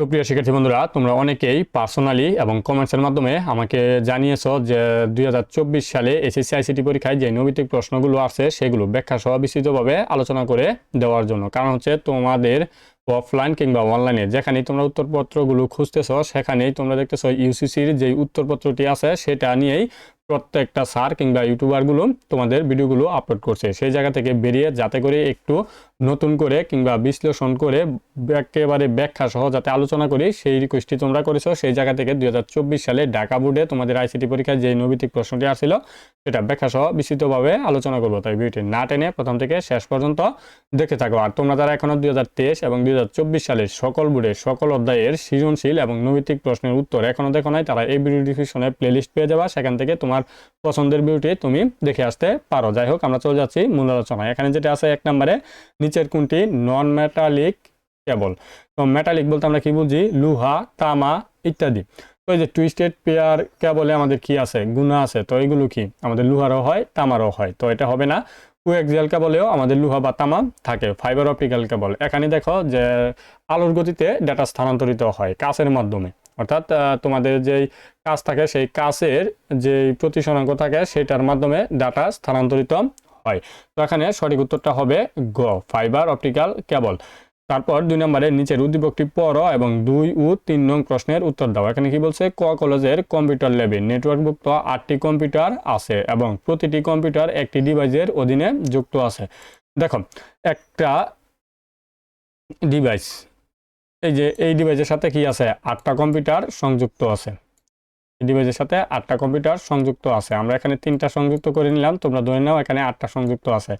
সুপ্রিয় শিক্ষার্থী বন্ধুরা, তোমরা অনেকেই পার্সোনালি এবং কমেন্টসের মাধ্যমে আমাকে জানিয়েছো যে দুই হাজার চব্বিশ সালে এসএসসি, আইসিটি পরীক্ষায় যে নৈতিক প্রশ্নগুলো আছে সেগুলো ব্যাখ্যা সহ বিস্তৃতভাবে আলোচনা করে দেওয়ার জন্য। কারণ হচ্ছে তোমাদের অফলাইন কিংবা অনলাইনে যেখানেই তোমরা উত্তরপত্রগুলো খুঁজতেছো, সেখানেই তোমরা দেখতেছো ইউসিসির যে উত্তরপত্রটি আছে, সেটা নিয়েই প্রত্যেকটা স্যার কিংবা ইউটিউবারগুলো তোমাদের ভিডিওগুলো আপলোড করছে। সেই জায়গা থেকে বেরিয়ে যাতে করে একটু নতুন করে কিংবা বিশ্লেষণ করে একেবারে ব্যাখ্যা সহ যাতে আলোচনা করি, সেই রিকোয়েস্টটি তোমরা করেছ। সেই জায়গা থেকে দুই হাজার চব্বিশ সালে ঢাকা বোর্ডে তোমাদের আইসিটি পরীক্ষায় যে নৈতিক প্রশ্নটি আসছিল, সেটা ব্যাখ্যা সহ বিস্তৃতভাবে আলোচনা করব। তাই ভিডিওটি না টেনে প্রথম থেকে শেষ পর্যন্ত দেখে থাকো। আর তোমরা যারা এখনও দুই এবং দুই সালের সকল বোর্ডের সকল অধ্যায়ের সৃজনশীল এবং নৈতিক প্রশ্নের উত্তর এখনও দেখো নাই, তারা এই ভিডিও ডিসক্রিপশনে প্লেলিস্ট পেয়ে যাবা। সেখান থেকে তোমার পছন্দের ভিডিওটি তুমি দেখে আসতে পারো। যাই হোক, আমরা চলে যাচ্ছি মূল আলোচনায়। এখানে যেটা আছে এক নম্বরে নিচের কোনটি? নন মেটালিক কেবল তো মেটালিক বলতে আমরা কি বুঝি? লুহা, তামা ইত্যাদি। তো এই যে টুইস্টেড পেয়ার কেবলে আমাদের কি আছে? গুণা আছে। তো এগুলো কি? আমাদের লুহারও হয়, তামারও হয়। তো এটা হবে না। কোএক্সিয়াল কেবলেও আমাদের লুহা বা তামা থাকে ফাইবার অপটিক্যাল কেবল এখানে দেখো যে আলোর গতিতে ডাটা স্থানান্তরিত হয় কাছের মাধ্যমে। অর্থাৎ তোমাদের যেই কাজ থাকে, সেই কাছের যে প্রতিসরাঙ্ক থাকে, সেটার মাধ্যমে ডাটা স্থানান্তরিত হয়। তো এখানে সঠিক উত্তরটা হবে গ ফাইবার অপটিক্যাল কেবল তারপর দুই নম্বরের নিচের উদ্দীপকটি পড় এবং দুই ও তিন নং প্রশ্নের উত্তর দাও। এখানে কি বলছে? ক কলেজের কম্পিউটার ল্যাবে নেটওয়ার্কভুক্ত আটটি কম্পিউটার আছে এবং প্রতিটি কম্পিউটার একটি ডিভাইসের অধীনে যুক্ত আছে। দেখো, একটা ডিভাইস, এই যে এই ডিভাইসের সাথে কি আছে? আটটা কম্পিউটার সংযুক্ত আছে। ডিভাইসের সাথে আটটা কম্পিউটার সংযুক্ত আছে। আমরা এখানে তিনটা সংযুক্ত করে নিলাম, তোমরা ধরে নাও এখানে আটটা সংযুক্ত আছে।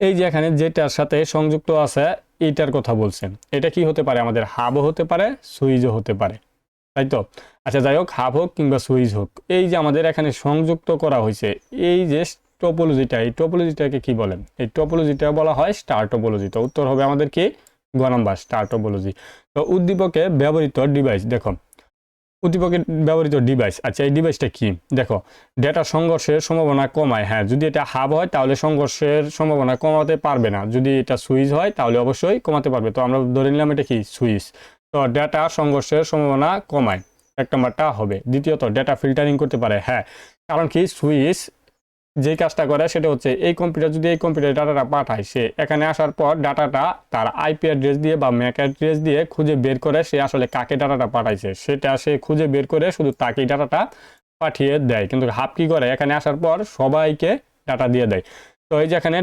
এই যে এখানে যেটার সাথে সংযুক্ত আছে, এইটার কথা বলছেন এটা কি হতে পারে? আমাদের হাবও হতে পারে, সুইচও হতে পারে। তাই তো? আচ্ছা যাই হোক, হাব হোক কিংবা সুইচ হোক, এই যে আমাদের এখানে সংযুক্ত করা হয়েছে, এই যে টোপোলজিটা, এই টোপোলজিটাকে কি বলেন এই টোপোলজিটা বলা হয় স্টার টোপোলজি। তো উত্তর হবে আমাদের কি? গ নাম্বার, স্টার টোপোলজি। তো উদ্দীপকে ব্যবহৃত ডিভাইস, দেখো উদ্দীপকে ব্যবহৃত ডিভাইস আচ্ছা এই ডিভাইসটা কি? দেখো ডেটা সংঘর্ষের সম্ভাবনা কমায়। হ্যাঁ যদি এটা হাব হয়, তাহলে সংঘর্ষের সম্ভাবনা কমাতে পারবে না। যদি এটা সুইচ হয়, তাহলে অবশ্যই কমাতে পারবে। তো আমরা ধরে নিলাম এটা কি? সুইচ তো ডেটা সংঘর্ষের সম্ভাবনা কমায়। এক নম্বরটা হবে। দ্বিতীয়ত ডেটা ফিল্টারিং করতে পারে। হ্যাঁ কারণ কি? সুইচ যে কাজটা করে সেটা হচ্ছে এই কম্পিউটার যদি এই কম্পিউটার ডাটাটা পাঠায়, সে এখানে আসার পর ডাটাটা তার আইপি অ্যাড্রেস দিয়ে বা ম্যাক অ্যাড্রেস দিয়ে খুঁজে বের করে সে আসলে কাকে ডাটাটা পাঠাইছে। সেটা সে খুঁজে বের করে শুধু তাকেই ডাটাটা পাঠিয়ে দেয়। কিন্তু হাফ কি করে? এখানে আসার পর সবাইকে ডাটা দিয়ে দেয়। তো এই যে এখানে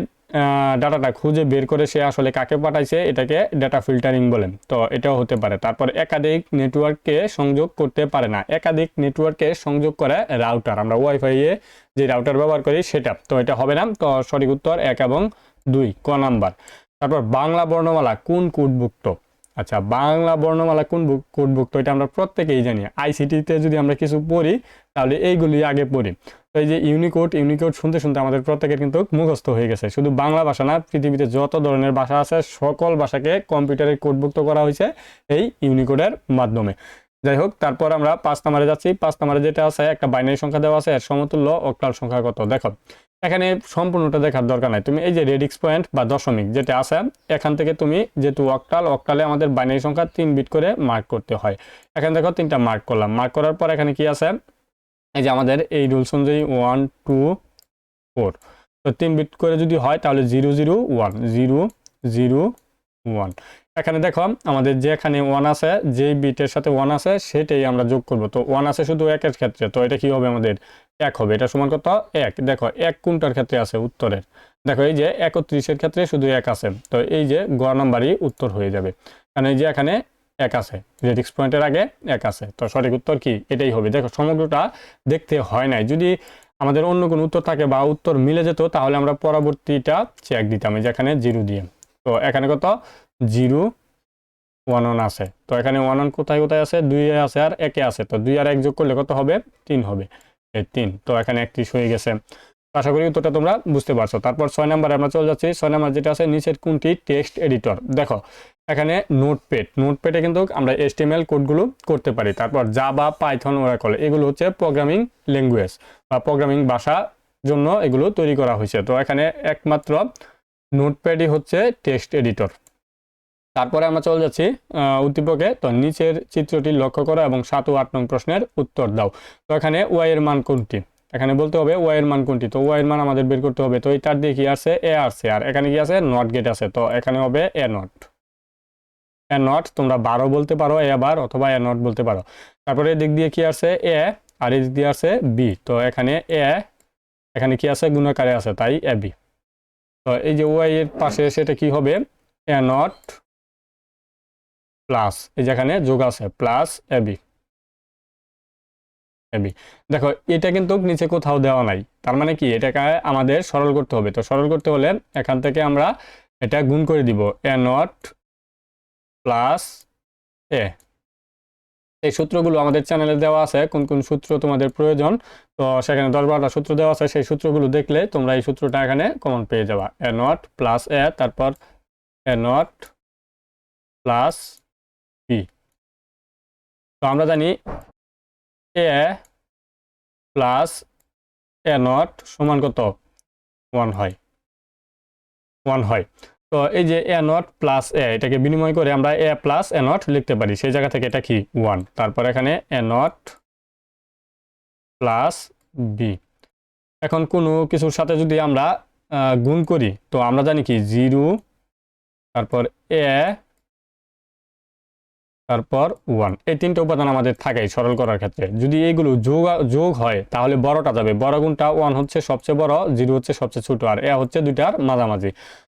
ডাটাটা খুঁজে বের করে সে আসলে কাকে পাঠাইছে, এটাকে ডাটা ফিল্টারিং বলেন। তো এটাও হতে পারে। তারপর একাধিক নেটওয়ার্ককে সংযোগ করতে পারে না। একাধিক নেটওয়ার্ককে সংযোগ করে রাউটার আমরা ওয়াইফাই এ যে রাউটার ব্যবহার করি, সেটা। তো এটা হবে না। তো সঠিক উত্তর এক এবং দুই, ক নাম্বার। তারপর বাংলা বর্ণমালা কোন কোডভুক্ত? আচ্ছা বাংলা বর্ণমালা কোন কোডভুক্ত? এটা আমরা প্রত্যেকেই জানি। আইসিটিতে যদি আমরা কিছু পড়ি, তাহলে এইগুলি আগে পড়ি। এই যে ইউনিকোড ইউনিকোড শুনতে শুনতে আমাদের প্রত্যেকের কিন্তু মুখস্থ হয়ে গেছে। শুধু বাংলা ভাষা না, পৃথিবীতে যত ধরনের ভাষা আছে, সকল ভাষাকে কম্পিউটারে কোডভুক্ত করা হয়েছে এই ইউনিকোডের মাধ্যমে। যাই হোক, তারপর আমরা পাঁচ নাম্বারে যাচ্ছি। পাঁচ নাম্বারে যেটা আছে, একটা বাইনারি সংখ্যা দেওয়া আছে, এর সমতুল্য অক্টাল সংখ্যা কত? দেখো, এখানে সম্পূর্ণটা দেখার দরকার নাই। তুমি এই যে রেডিক্স পয়েন্ট বা দশমিক যেটা আছে, এখান থেকে তুমি যেহেতু অক্টাল, অক্টালে আমাদের বাইনারি সংখ্যা তিন বিট করে মার্ক করতে হয়। এখানে দেখো তিনটা মার্ক করলাম। মার্ক করার পর এখানে কি আছে? এই যে আমাদের এই রুলস অনুযায়ী ওয়ান টু ফোর তো তিন বিট করে যদি হয়, তাহলে zero zero one zero zero one এখানে দেখো, আমাদের যে এখানে ওয়ান আছে যে বিটের সাথে ওয়ান আছে, সেটাই আমরা যোগ করব। তো ওয়ান আছে শুধু একের ক্ষেত্রে, তো এটা কি হবে আমাদের? এক হবে। এটা সমান কত? এক। দেখো, এক কোনটার ক্ষেত্রে আছে? উত্তরের। দেখো, এই যে একত্রিশের ক্ষেত্রে শুধু এক আছে। তো এই যে গ নাম্বারই উত্তর হয়ে যাবে। কারণ এই যে এখানে এক আছে। রেডিক্স পয়েন্টের আগে এক আছে। তো সঠিক উত্তর কি? এটাই হবে। দেখো, সমগ্রটা দেখতে হয় নাই। যদি আমাদের অন্য কোনো উত্তর থাকে বা উত্তর মিলে যেত, তাহলে আমরা পরবর্তীটা চেক দিতাম। এই যে এখানে জিরো দিয়ে। তো এখানে কত? জিরো ওয়ান ওয়ান আছে। তো এখানে ওয়ান ওয়ান কোথায় কোথায় আছে? দুই আছে আর একে আছে। তো দুই আর এক যোগ করলে কত হবে? তিন হবে। এই তিন। তো এখানে একত্রিশ হয়ে গেছে। আশা করি উত্তরটা তোমরা বুঝতে পারছ। তারপর ছয় নাম্বারে আমরা চলে যাচ্ছি। ছয় নাম্বার যেটা আছে, নিচের কোনটি? Text editor. দেখো, এখানে নোটপ্যাড। নোটপ্যাডে কিন্তু আমরা এসটিএমএল কোডগুলো করতে পারি। তারপর জাবা পাইথন, ওরাকল, এগুলো হচ্ছে প্রোগ্রামিং ল্যাঙ্গুয়েজ বা প্রোগ্রামিং ভাষা জন্য এগুলো তৈরি করা হয়েছে। তো এখানে একমাত্র নোটপ্যাডই হচ্ছে টেক্সট এডিটর। তারপরে আমরা চলে যাচ্ছি উদ্দীপকে। তো নিচের চিত্রটি লক্ষ্য করো এবং সাত ও আট নং প্রশ্নের উত্তর দাও। তো এখানে ওয়াই এর মান কোনটি? এখানে বলতে হবে ওয়াই মান কোনটি? তো ওয়াই মান আমাদের বের করতে হবে। তো এই তার দিয়ে কি আছে? এ আসছে আর এখানে কি আছে? নট গেট আছে। তো এখানে হবে এ নট এ নট তোমরা বারো বলতে পারো এ বার অথবা এ নট বলতে পারো। তারপরে এদিক দিয়ে কি আছে? এ আর এদিক দিয়ে আছে বি তো এখানে এ এখানে কি আছে? গুণাকারে আছে, তাই এ বি তো এই যে ওয়াই এর পাশে সেটা কি হবে? এ নট প্লাস এই যেখানে যোগ আছে প্লাস এ বি এবি দেখো, এটা কিন্তু নিচে কোথাও দেওয়া নাই। তার মানে কি? এটাকে আমাদের সরল করতে হবে। তো সরল করতে হলে এখান থেকে আমরা এটা গুণ করে দিব। এ নট প্লাস এ এই সূত্রগুলো আমাদের চ্যানেলে দেওয়া আছে। কোন কোন সূত্র তোমাদের প্রয়োজন? তো সেখানে দশ বারোটা সূত্র দেওয়া আছে। সেই সূত্রগুলো দেখলে তোমরা এই সূত্রটা এখানে কমন পেয়ে যাবা। এ নট প্লাস এ তারপর এ নট প্লাস বি তো আমরা জানি এ প্লাস এ নট সমান কত? ওয়ান হয়। ওয়ান হয়। তো এই যে এ নট প্লাস এ, এটাকে বিনিময় করে আমরা এ প্লাস এ নট লিখতে পারি। সেই জায়গা থেকে এটা কি? ওয়ান। তারপর এখানে এ নট প্লাস বি। এখন কোনো কিছুর সাথে যদি আমরা গুণ করি, তো আমরা জানি কি? জিরো, তারপর এ তারপর ওয়ান এই তিনটে উপাদান আমাদের থাকেই সরল করার ক্ষেত্রে। যদি এইগুলো যোগ যোগ হয়, তাহলে বড়টা যাবে। বড় গুণটা ওয়ান হচ্ছে সবচেয়ে বড়, জিরো হচ্ছে সবচেয়ে ছোট, আর এ হচ্ছে দুইটার মাঝামাঝি।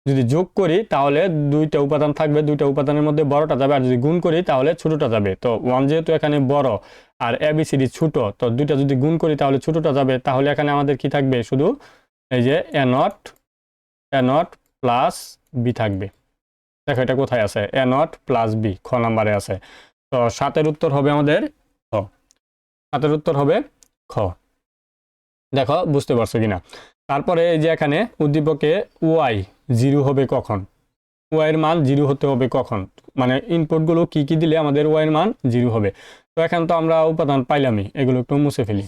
যদি যোগ করি, তাহলে দুইটা উপাদান থাকবে। দুইটা উপাদানের মধ্যে বড়টা যাবে, আর যদি গুণ করি, তাহলে ছোটটা যাবে। তো ওয়ান যেহেতু এখানে বড়, আর এ বি সি ডি ছোট, তো দুইটা যদি গুণ করি, তাহলে ছোটটা যাবে। তাহলে এখানে আমাদের কি থাকবে? শুধু এই যে A not A not plus B থাকবে। দেখো, এটা কোথায় আছে? এ নট প্লাস বি খ নাম্বারে আছে। তো সাতের উত্তর হবে আমাদের খ। সাতের উত্তর হবে খ। দেখো, বুঝতে পারছ কিনা? তারপরে এই যে এখানে উদ্দীপকে ওয়াই জিরো হবে কখন? ওয়াইয়ের মান জিরো হতে হবে কখন? মানে ইনপুটগুলো কি কি দিলে আমাদের ওয়াইয়ের মান জিরো হবে? তো এখন তো আমরা উপাদান পাইলামই, এগুলো একটু মুছে ফেলি।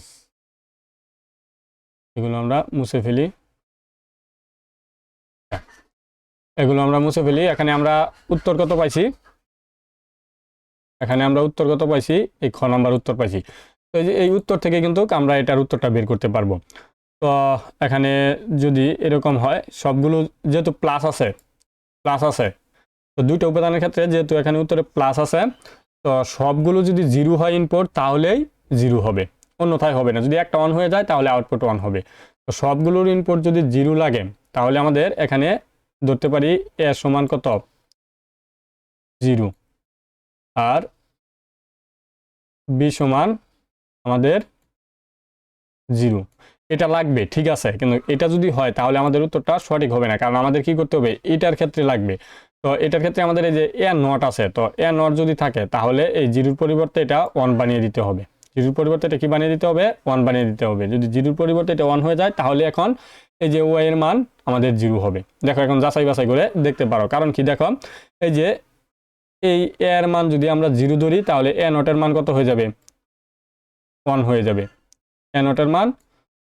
এগুলো আমরা মুছে ফেলি। এগুলো আমরা মুছে ফেলি। এখানে আমরা উত্তর কত পাইছি? এখানে আমরা উত্তর কত পাইছি? এই খ নাম্বার উত্তর পাইছি। তো এই উত্তর থেকে কিন্তু আমরা এটার উত্তরটা বের করতে পারব। তো এখানে যদি এরকম হয়, সবগুলো যেহেতু প্লাস আছে প্লাস আছে, তো দুইটা উপাদানের ক্ষেত্রে যেহেতু এখানে উত্তরে প্লাস আছে, তো সবগুলো যদি জিরো হয় ইনপুট তাহলেই জিরো হবে। অন্যথায় হবে না। যদি একটা অন হয়ে যায়, তাহলে আউটপুট অন হবে। তো সবগুলোর ইনপুট যদি জিরো লাগে, তাহলে আমাদের এখানে ধরতে পারি এ সমান কত? জিরো। আর বি সমান আমাদের জিরো। এটা লাগবে, ঠিক আছে, কিন্তু এটা যদি হয় তাহলে আমাদের উত্তরটা সঠিক হবে না, কারণ আমাদের কি করতে হবে? এটার ক্ষেত্রে লাগবে। তো এটার ক্ষেত্রে আমাদের এই যে এ নট আছে, তো এ নট যদি থাকে তাহলে এই জিরোর পরিবর্তে এটা ওয়ান বানিয়ে দিতে হবে। জিরোর পরিবর্তে এটা কি বানিয়ে দিতে হবে? ওয়ান বানিয়ে দিতে হবে। যদি জিরোর পরিবর্তে এটা ওয়ান হয়ে যায় তাহলে এখন এই যে ওয়াই এর মান আমাদের জিরো হবে। দেখো এখন যাচাই বাছাই করে দেখতে পারো। কারণ কি দেখো, এই যে এই এর মান যদি আমরা জিরো ধরি, তাহলে এ নটের মান কত হয়ে যাবে? ওয়ান হয়ে যাবে। এ নটের মান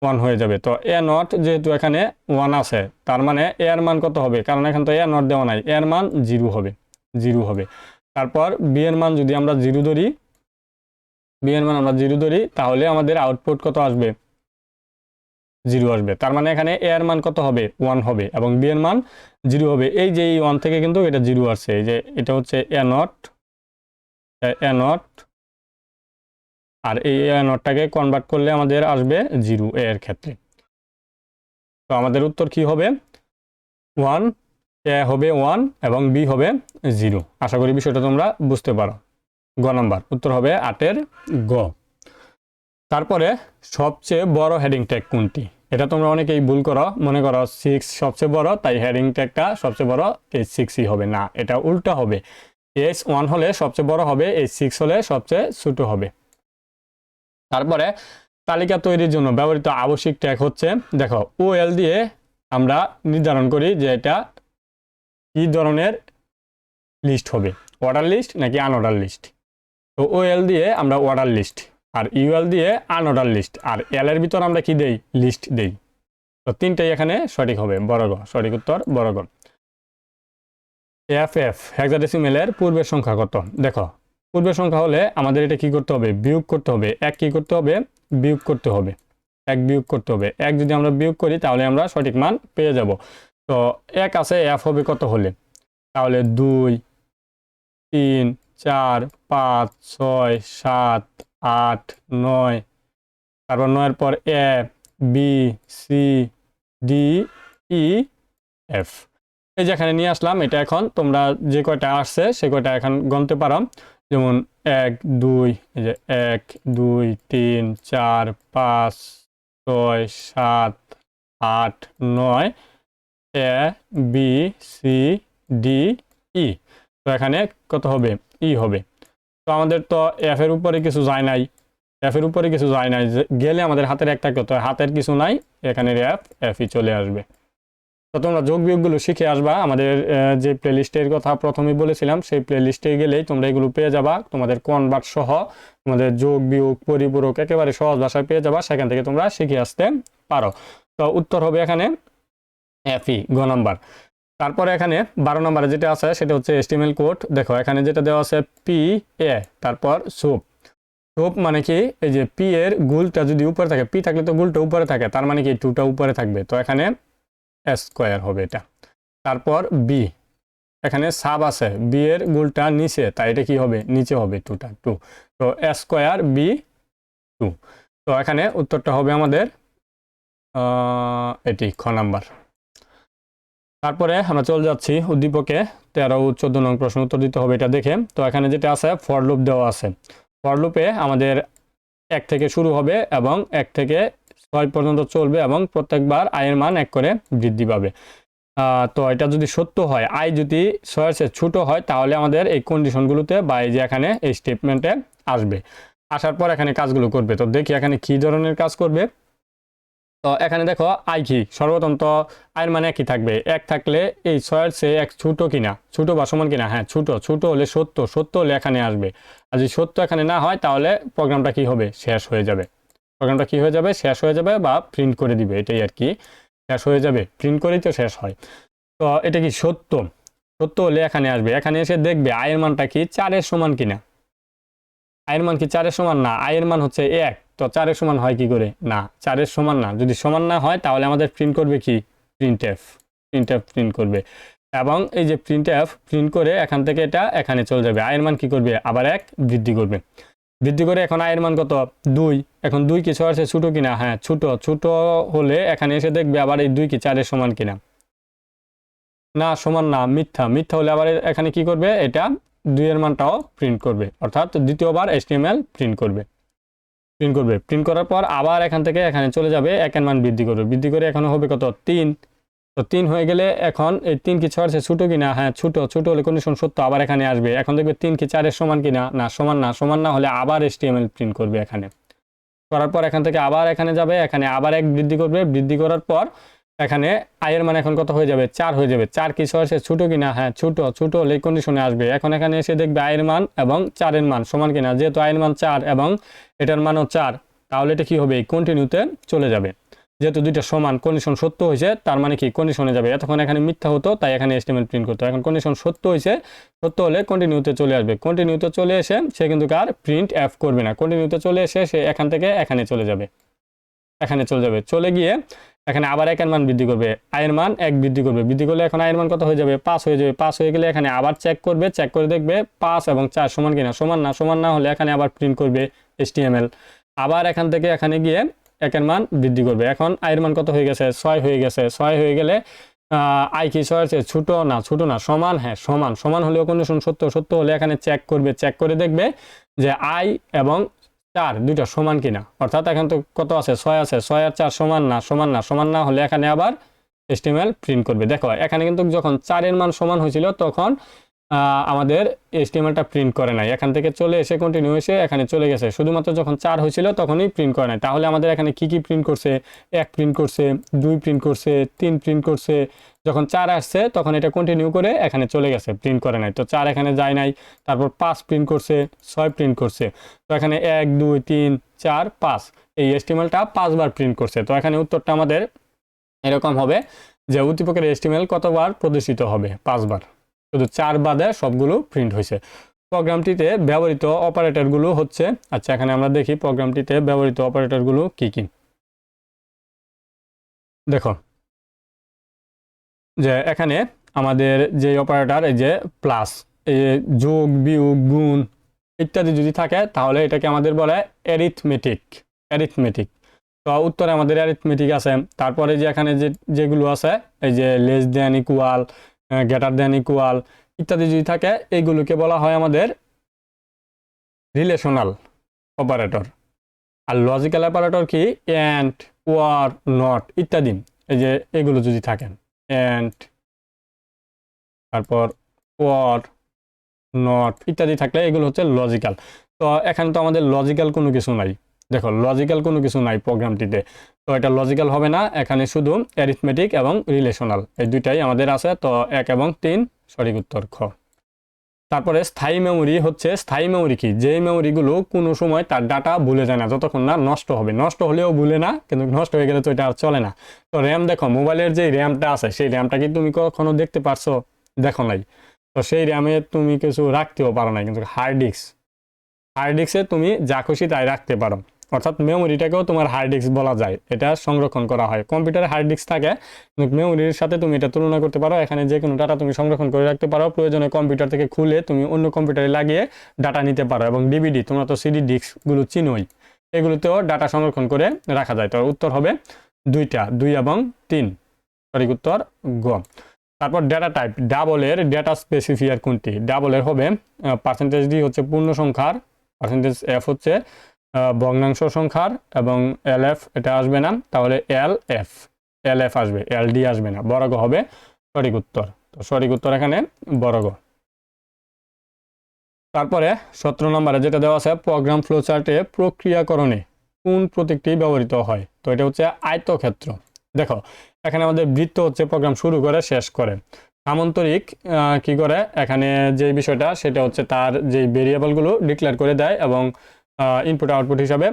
ওয়ান হয়ে যাবে। তো এ নট যেহেতু এখানে ওয়ান আছে, তার মানে এর মান কত হবে? কারণ এখন তো এ নট দেওয়া নাই। এর মান জিরো হবে। জিরো হবে। তারপর বি এর মান যদি আমরা জিরো ধরি, বি এর মান আমরা জিরো ধরি, তাহলে আমাদের আউটপুট কত আসবে? জিরো আসবে। তার মানে এখানে এ এর মান কত হবে? ওয়ান হবে এবং বি এর মান জিরো হবে। এই যে এই ওয়ান থেকে কিন্তু এটা জিরো আসছে। এই যে এটা হচ্ছে এ নট এ নট আর এই এ নটটাকে কনভার্ট করলে আমাদের আসবে জিরো এ এর ক্ষেত্রে। তো আমাদের উত্তর কি হবে? ওয়ান এ হবে ওয়ান এবং বি হবে জিরো। আশা করি বিষয়টা তোমরা বুঝতে পারো। গ নাম্বার, উত্তর হবে আটের গ। তারপরে সবচেয়ে বড় হেডিং ট্যাগ কোনটি? এটা তোমরা অনেকেই ভুল করো। মনে করো সিক্স সবচেয়ে বড়, তাই হেডিং ট্যাগটা সবচেয়ে বড় এইচ সিক্সই হবে। না, এটা উল্টা হবে। এইচ ওয়ান হলে সবচেয়ে বড় হবে এইচ সিক্স হলে সবচেয়ে ছোট হবে। তারপরে তালিকা তৈরির জন্য ব্যবহৃত আবশ্যিক ট্যাগ হচ্ছে, দেখো ও এল দিয়ে আমরা নির্ধারণ করি যে এটা কি ধরনের লিস্ট হবে। অর্ডার লিস্ট নাকি আনঅর্ডার লিস্ট তো ও এল দিয়ে আমরা অর্ডার লিস্ট আর ইউএল দিয়ে আনঅর্ডার লিস্ট আর এল এর ভিতর আমরা কি দেই? লিস্ট দেই। তো তিনটাই এখানে সঠিক হবে বড় গ সঠিক উত্তর বড় গ এফ এফ হেক্সাডেসিমেলের পূর্বের সংখ্যা কত? দেখো, পূর্বের সংখ্যা হলে আমাদের এটা কি করতে হবে? বিয়োগ করতে হবে। এক কি করতে হবে? বিয়োগ করতে হবে। এক বিয়োগ করতে হবে। এক যদি আমরা বিয়োগ করি, তাহলে আমরা সঠিক মান পেয়ে যাব। তো এক আছে এফ হবে কত হলে? তাহলে দুই, তিন, চার, পাঁচ, ছয়, সাত আট, নয়। তারপর নয়ের পর A, B, C, D, E, F. এই যেখানে নিয়ে আসলাম, এটা এখন তোমরা যে কয়টা আসছে, সে কয়টা এখন গণতে পারো। যেমন এক, দুই, এই যে এক, দুই, তিন, চার, পাঁচ, ছয়, সাত, আট, নয়, A, B, C, D, E. তো এখানে কত হবে? ই হবে। তো আমাদের তো এফ এর উপরে কিছু যায় নাই। এফ এর উপরে কিছু যায় নাই। গেলে আমাদের হাতের একটা কত হাতের কিছু নাই, এখানে এফ এফই চলে আসবে। তো তোমরা যোগ বিয়োগগুলো শিখে আসবা। আমাদের যে প্লেলিস্টের কথা প্রথমে বলেছিলাম, সেই প্লেলিস্টে গেলেই তোমরা এগুলো পেয়ে যাবা। তোমাদের কনভার্ট সহ তোমাদের যোগ বিয়োগ পরিপূরক একেবারে সহজ ভাষায় পেয়ে যাবা। সেখান থেকে তোমরা শিখে আসতে পারো। তো উত্তর হবে এখানে এফই গ নাম্বার। তারপরে এখানে বারো নম্বরে যেটা আছে, সেটা হচ্ছে এস্টিমেল কোড দেখো, এখানে যেটা দেওয়া আছে পি এ তারপর সোপ সোপ মানে কি? এই যে পি এর গুলটা যদি উপরে থাকে পি থাকলে তো গুলটা উপরে থাকে, তার মানে কি? টুটা উপরে থাকবে। তো এখানে স্কোয়ার হবে এটা। তারপর বি এখানে সাব আছে। বি এর গুলটা নিচে, তাই এটা কি হবে? নিচে হবে টুটা টু তো স্কোয়ার বি টু তো এখানে উত্তরটা হবে আমাদের এটি খ নাম্বার। তারপরে আমরা চলে যাচ্ছি উদ্দীপকে তেরো, চোদ্দ নং প্রশ্ন উত্তর দিতে হবে এটা দেখে। তো এখানে যেটা আছে ফর লুপ দেওয়া আছে। ফর লুপে আমাদের এক থেকে শুরু হবে এবং এক থেকে ছয় পর্যন্ত চলবে এবং প্রত্যেকবার আয়ের মান এক করে বৃদ্ধি পাবে। তো এটা যদি সত্য হয় আয় যদি ছয়ের চেয়ে ছোটো হয়, তাহলে আমাদের এই কন্ডিশনগুলোতে বা এই যে এখানে এই স্টেটমেন্টে আসবে। আসার পর এখানে কাজগুলো করবে। তো দেখি এখানে কি ধরনের কাজ করবে। তো এখানে দেখো আই কি সর্বপ্রথম তো আয়ের মানে একই থাকবে। এক থাকলে এই ছয়ের চেয়ে এক ছোটো কিনা? ছোটো বা সমান কিনা? হ্যাঁ ছোটো। ছোটো হলে সত্য সত্য হলে এখানে আসবে। আর যদি সত্য এখানে না হয়, তাহলে প্রোগ্রামটা কি হবে? শেষ হয়ে যাবে। প্রোগ্রামটা কি হয়ে যাবে? শেষ হয়ে যাবে বা প্রিন্ট করে দিবে। এটাই আর কি। শেষ হয়ে যাবে। প্রিন্ট করেই তো শেষ হয়। তো এটা কি সত্য? সত্য হলে এখানে আসবে। এখানে এসে দেখবে আয়ের মানটা কি? চারের সমান কিনা? আয়ের মান কি চারের সমান? না, আয়ের মান হচ্ছে এক। তো চারের সমান হয় কি করে? না, চারের সমান না। যদি সমান না হয়, তাহলে আমাদের প্রিন্ট করবে কি? Print F print F print করবে। এবং এই যে প্রিন্ট এফ প্রিন্ট করে এখান থেকে এটা এখানে চলে যাবে। আয়ের মান কি করবে? আবার এক, বৃদ্ধি করবে। বৃদ্ধি করে এখন আয়ের মান কত? দুই। এখন দুই কি ছয় আছে? ছোটো কিনা? হ্যাঁ ছোটো। ছোটো হলে এখানে এসে দেখবে আবার এই দুই কি চারের সমান কিনা? না, সমান না, মিথ্যা। মিথ্যা হলে আবার এখানে কি করবে? এটা দুইয়ের মানটাও প্রিন্ট করবে। অর্থাৎ দ্বিতীয়বার HTML প্রিন্ট করবে। প্রিন্ট করবে। প্রিন্ট করার পর আবার এখান থেকে এখানে চলে যাবে একের মান বৃদ্ধি করবে। বৃদ্ধি করে এখন হবে কত? তিন। তো তিন হয়ে গেলে এখন এই তিন কি ছয় ছোটো কিনা হ্যাঁ ছোটো। ছোটো হলে কন্ডিশন সত্য আবার এখানে আসবে। এখন দেখবে তিন কি চারের সমান কিনা না? সমান না। সমান না হলে আবার HTML প্রিন্ট করবে এখানে। করার পর এখান থেকে আবার এখানে যাবে, এখানে আবার এক বৃদ্ধি করবে। বৃদ্ধি করার পর এখানে আয়ের মান এখন কত হয়ে যাবে? চার হয়ে যাবে। চার কি সে ছোটো কিনা? হ্যাঁ ছোটো। ছোটো হলে কন্ডিশনে আসবে। এখন এখানে এসে দেখবে আয়ের মান এবং চারের মান সমান কিনা? যেহেতু আয়ের মান চার এবং এটার মানও চার, তাহলে এটা কি হবে? কন্টিনিউতে চলে যাবে। যেহেতু দুইটা সমান কন্ডিশন সত্য হয়েছে, তার মানে কি? কন্ডিশনে যাবে। এতক্ষণ এখানে মিথ্যা হতো, তাই এখানে এস্টিমেট প্রিন্ট করতো এখন কন্ডিশন সত্য হয়েছে, সত্য হলে কন্টিনিউতে চলে আসবে। কন্টিনিউতে চলে এসে সে কিন্তু কার? প্রিন্ট অ্যাপ করবে না। কন্টিনিউতে চলে এসে সে এখান থেকে এখানে চলে যাবে। এখানে চলে যাবে। চলে গিয়ে এখানে আবার একের মান বৃদ্ধি করবে। আয়ের মান এক বৃদ্ধি করবে। বৃদ্ধি করলে এখন আয়ের মান কত হয়ে যাবে? পাঁচ হয়ে যাবে। পাঁচ হয়ে গেলে এখানে আবার চেক করবে। চেক করে দেখবে পাঁচ এবং চার সমান কিনা? সমান না সমান না হলে এখানে আবার প্রিন্ট করবে HTML আবার এখান থেকে এখানে গিয়ে একের মান বৃদ্ধি করবে। এখন আয়ের মান কত হয়ে গেছে? ছয় হয়ে গেছে। ছয় হয়ে গেলে আই কি ছয় আছে ছোট না ছোট না, সমান হ্যাঁ সমান। সমান হলেও কন্ডিশন সত্য সত্য হলে এখানে চেক করবে। চেক করে দেখবে যে আই এবং চার, দুইটা সমান কিনা? অর্থাৎ এখন তো কত আছে? ছয় আছে। ছয় আর চার সমান না সমান না সমান না হলে এখানে আবার এস্টিমেল প্রিন্ট করবে। দেখো, এখানে কিন্তু যখন চারের মান সমান হয়েছিল, তখন আমাদের এস্টিমেলটা প্রিন্ট করে নাই। এখান থেকে চলে এসে কন্টিনিউ এসে এখানে চলে গেছে। শুধুমাত্র যখন চার হয়েছিল তখনই প্রিন্ট করে নাই। তাহলে আমাদের এখানে কি কি প্রিন্ট করছে? এক প্রিন্ট করছে, দুই প্রিন্ট করছে, তিন প্রিন্ট করছে। যখন চার আসছে তখন এটা কন্টিনিউ করে এখানে চলে গেছে প্রিন্ট করে নাই। তো চার এখানে যায় নাই। তারপর পাঁচ প্রিন্ট করছে, ছয় প্রিন্ট করছে। তো এখানে এক, দুই, তিন, চার, পাঁচ। এই এস্টিমেলটা পাঁচবার প্রিন্ট করছে। তো এখানে উত্তরটা আমাদের এরকম হবে যে উদ্দীপকের এস্টিমেল কতবার প্রদর্শিত হবে? পাঁচবার। শুধু চার বাদে সবগুলো প্রিন্ট হয়েছে প্রোগ্রামটিতে ব্যবহৃত অপারেটরগুলো হচ্ছে আচ্ছা এখানে আমরা দেখি প্রোগ্রামটিতে ব্যবহৃত অপারেটরগুলো কি কি। দেখো, যে এখানে আমাদের যে অপারেটর, এই যে প্লাস এই যোগ, বিয়োগ, গুণ ইত্যাদি যদি থাকে, তাহলে এটাকে আমাদের বলে অ্যারিথমেটিক অ্যারিথমেটিক তো উত্তরে আমাদের অ্যারিথমেটিক আছে, তারপরে যে এখানে যে, যেগুলো আছে, এই যে less than equal greater than equal ইত্যাদি যদি থাকে, এইগুলোকে বলা হয় আমাদের রিলেশনাল অপারেটর আর লজিক্যাল অপারেটর কি? অ্যান্ড ওয়ার নট ইত্যাদি। এই যে এগুলো যদি থাকেন। অ্যান্ড তারপর ওয়ার নট ইত্যাদি থাকলে এগুলো হচ্ছে লজিক্যাল তো এখানে তো আমাদের লজিক্যাল কোনো কিছু নাই। দেখো লজিক্যাল কোনো কিছু নাই প্রোগ্রামটিতে তো এটা লজিক্যাল হবে না, এখানে শুধু অ্যারিথমেটিক এবং রিলেশনাল এই দুইটাই আমাদের আছে, তো এক এবং তিন, সঠিক উত্তর খ। তারপরে স্থায়ী মেমোরি হচ্ছে, স্থায়ী মেমোরি কি? যে মেমোরিগুলো কোনো সময় তার ডাটা ভুলে যায় না, যতক্ষণ না নষ্ট হবে। নষ্ট হলেও ভুলে না, কিন্তু নষ্ট হয়ে গেলে তো এটা আর চলে না। তো র্যাম দেখো মোবাইলের যে র্যামটা আছে, সেই র্যামটা কি তুমি কখনো দেখতে পারছ? দেখো নাই। তো সেই র্যামে তুমি কিছু রাখতেও পারো না কিন্তু হার্ড ডিস্ক হার্ড ডিস্কে তুমি যা খুশি তাই রাখতে পারো। অর্থাৎ মেমোরিটাকেও তোমার হার্ড ডিস্ক বলা যায়। এটা সংরক্ষণ করা হয়। কম্পিউটারে হার্ড ডিস্ক থাকে মেমোরির সাথে তুমি এটা তুলনা করতে পারো। এখানে যে কোনো ডাটা তুমি সংরক্ষণ করে রাখতে পারো। প্রয়োজনে কম্পিউটার থেকে খুলে তুমি অন্য কম্পিউটারে লাগিয়ে ডাটা নিতে পারো এবং ডিভিডি তোমরা তো সিডি ডিস্কগুলো চিনোই। এগুলোতেও ডাটা সংরক্ষণ করে রাখা যায়। তো উত্তর হবে দুইটা, দুই এবং তিন। সঠিক উত্তর গ। তারপর ডেটা টাইপ ডাবলের ডেটা স্পেসিফিয়ার কোনটি? ডাবলের হবে পার্সেন্টেজ ডি হচ্ছে পূর্ণ সংখ্যার পার্সেন্টেজ এফ হচ্ছে ভগ্নাংশ সংখ্যার এবং এল এফ এটা আসবে না তাহলে এল এফ এল এফ আসবে এল ডি আসবে না বর্গ হবে সঠিক উত্তর। তো সঠিক উত্তর এখানে বর্গ। তারপরে সতেরো নম্বরে যেটা দেওয়া আছে প্রোগ্রাম ফ্লোচার্টে প্রক্রিয়াকরণে কোন প্রতীকটি ব্যবহৃত হয়? তো এটা হচ্ছে আয়তক্ষেত্র। দেখো এখানে আমাদের বৃত্ত হচ্ছে প্রোগ্রাম শুরু করে শেষ করে। সামান্তরিক আহ, কি করে? এখানে যে বিষয়টা সেটা হচ্ছে তার যে ভেরিয়েবলগুলো ডিক্লেয়ার করে দেয় এবং ইনপুট আউটপুট হিসাবে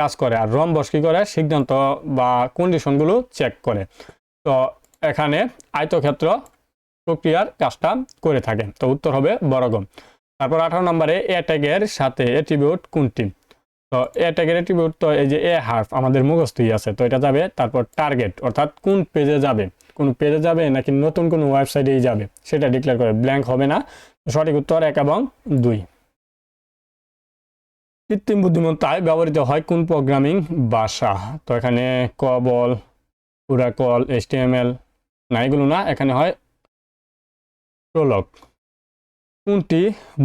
কাজ করে। আর রম্বস কি করে? সিদ্ধান্ত বা কন্ডিশনগুলো চেক করে। তো এখানে আয়তক্ষেত্র প্রক্রিয়ার কাজটা করে থাকে। তো উত্তর হবে বরগম। তারপর আঠারো নম্বরে এ ট্যাগের সাথে অ্যাট্রিবিউট কোনটি? তো এ ট্যাগের অ্যাট্রিবিউট তো এই যে এ হার্ফ আমাদের মুখস্থই আছে। তো এটা যাবে, তারপর টার্গেট অর্থাৎ কোন পেজে যাবে? কোন পেজে যাবে নাকি নতুন কোন ওয়েবসাইটেই যাবে? সেটা ডিক্লেয়ার করে ব্ল্যাঙ্ক হবে না। সঠিক উত্তর এক এবং দুই। কৃত্রিম বুদ্ধিমত্তায় ব্যবহৃত হয় কোন প্রোগ্রামিং ভাষা? তো এখানে কবল পুরাকল এইচটিএমএল না এগুলো না, এখানে হয় প্রলগ। কোনটি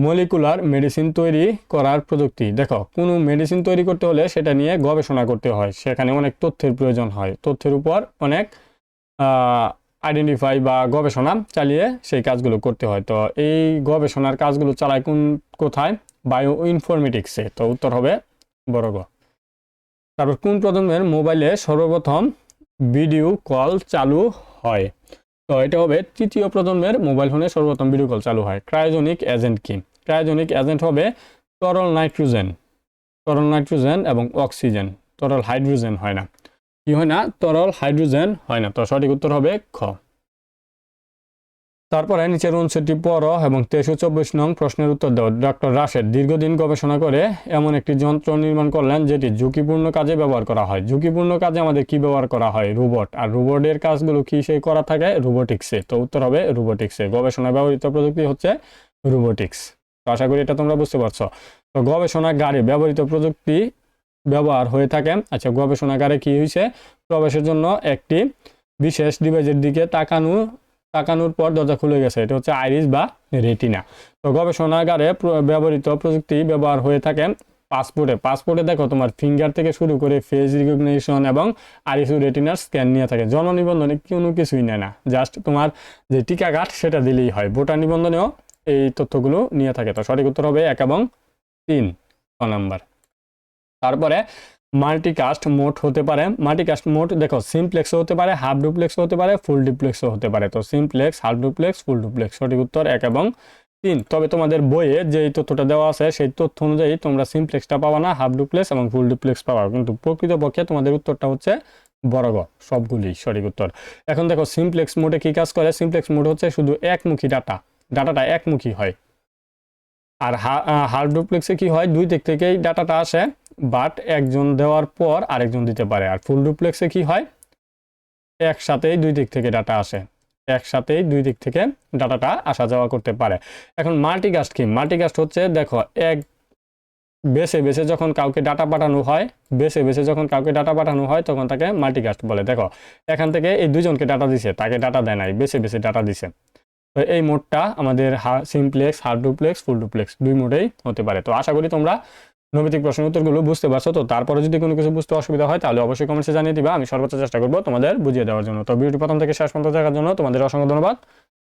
মলিকুলার মেডিসিন তৈরি করার প্রযুক্তি? দেখো, কোনো মেডিসিন তৈরি করতে হলে সেটা নিয়ে গবেষণা করতে হয়। সেখানে অনেক তথ্যের প্রয়োজন হয়। তথ্যের উপর অনেক আইডেন্টিফাই বা গবেষণা চালিয়ে সেই কাজগুলো করতে হয়। তো এই গবেষণার কাজগুলো চালায় কোন, কোথায়? বায়ো ইনফরমেটিক্সে তো উত্তর হবে বড় গ। তারপর কোন প্রজন্মের মোবাইলে সর্বপ্রথম ভিডিও কল চালু হয়? তো এটা হবে তৃতীয় প্রজন্মের মোবাইল ফোনে সর্বপ্রথম ভিডিও কল চালু হয়। ক্রায়োজনিক এজেন্ট কি? ক্রায়োজনিক এজেন্ট হবে তরল নাইট্রোজেন। তরল নাইট্রোজেন এবং অক্সিজেন। তরল হাইড্রোজেন হয় না। কি হয় না? তরল হাইড্রোজেন হয় না। তো সঠিক উত্তর হবে খ। তারপরে নিচের উনষট্টি পর এবং তেইশো চব্বিশ নং প্রশ্নের উত্তর দাও ডক্টর রাশেদ দীর্ঘদিন গবেষণা করে এমন একটি যন্ত্র নির্মাণ করলেন যেটি ঝুঁকিপূর্ণ কাজে ব্যবহার করা হয়। ঝুঁকিপূর্ণ কাজে আমাদের কি ব্যবহার করা হয়? রোবট। আর রোবটের কাজগুলো কি সেই করা থাকে? রোবোটিক্সে। তো উত্তর হবে রোবোটিক্সে। গবেষণায় ব্যবহৃত প্রযুক্তি হচ্ছে রোবোটিক্স। তো আশা করি এটা তোমরা বুঝতে পারছ। তো গবেষণাগারে ব্যবহৃত প্রযুক্তি ব্যবহার হয়ে থাকে। আচ্ছা গবেষণাগারে কি হয়েছে? প্রবেশের জন্য একটি বিশেষ ডিভাইসের দিকে তাকানো তাকানোর পর দরজা খুলে গেছে। এটা হচ্ছে আইরিস বা রেটিনা। তো গবেষণাগারে ব্যবহৃত প্রযুক্তি ব্যবহার হয়ে থাকে পাসপোর্টে। পাসপোর্টে দেখো তোমার ফিঙ্গার থেকে শুরু করে ফেস রিকগনিশন এবং আইরিস রেটিনার স্ক্যান নিয়ে থাকে। জন্ম নিবন্ধনে কোনো কিছুই নেয় না। জাস্ট তোমার যে টিকা কার্ড, সেটা দিলেই হয়। ভোটার নিবন্ধনেও এই তথ্যগুলো নিয়ে থাকে। তো সঠিক উত্তর হবে এক এবং তিন। ক নাম্বার। তারপরে মাল্টিকাস্ট মোড হতে পারে। মাল্টিকাস্ট মোড, দেখো, সিমপ্লেক্সও হতে পারে, হাফ ডুপ্লেক্সও হতে পারে, ফুল ডুপ্লেক্সও হতে পারে। তো simplex, half duplex, full duplex, সঠিক উত্তর এক এবং তিন। তবে তোমাদের বইয়ে যে তথ্যটা দেওয়া আছে, সেই তথ্য অনুযায়ী তোমরা সিমপ্লেক্সটা পাবা না, হাফ ডুপ্লেক্স এবং ফুল ডুপ্লেক্স পাবা। কিন্তু প্রকৃতপক্ষে তোমাদের উত্তরটা হচ্ছে বর্গ সবগুলি সঠিক উত্তর। এখন দেখো, সিমপ্লেক্স মোডে কি কাজ করে? সিমপ্লেক্স মোড হচ্ছে শুধু একমুখী ডাটা। ডাটাটা একমুখী হয়। আর হার্ড ডুপ্লেক্সে কি হয়? দুই দিক থেকেই ডাটাটা আসে। বাট একজন দেওয়ার পর আরেকজন দিতে পারে। আর ফুল ডুপ্লেক্সে কি হয়? একসাথেই দুই দিক থেকে ডাটা আসে। একসাথেই দুই দিক থেকে ডাটাটা আসা যাওয়া করতে পারে। এখন মাল্টিকাস্ট কি? মাল্টিকাস্ট হচ্ছে, দেখো, এক বেছে বেছে যখন কাউকে ডাটা পাঠানো হয়, বেছে বেছে যখন কাউকে ডাটা পাঠানো হয়, তখন তাকে মাল্টিকাস্ট বলে। দেখো, এখান থেকে এই দুজনকে ডাটা দিছে, তাকে ডাটা দেয় নাই, বেছে বেছে ডাটা দিছে। তো এই মোডটা আমাদের হা সিমপ্লেক্স হার্ড ডুপ্লেক্স ফুল ডুপ্লেক্স দুই মোডেই হতে পারে। তো আশা করি তোমরা নৈমিতিক প্রশ্নের উত্তরগুলো বুঝতে পারছ তো? তারপরে যদি কোনো কিছু বুঝতে অসুবিধা হয়, তাহলে অবশ্যই কমেন্টসে জানিয়ে দিবা। আমি সর্বোচ্চ চেষ্টা করব তোমাদের বুঝিয়ে দেওয়ার জন্য। তো ভিডিওটি প্রথম থেকে শেষ পর্যন্ত দেখার জন্য তোমাদের অসংখ্য ধন্যবাদ।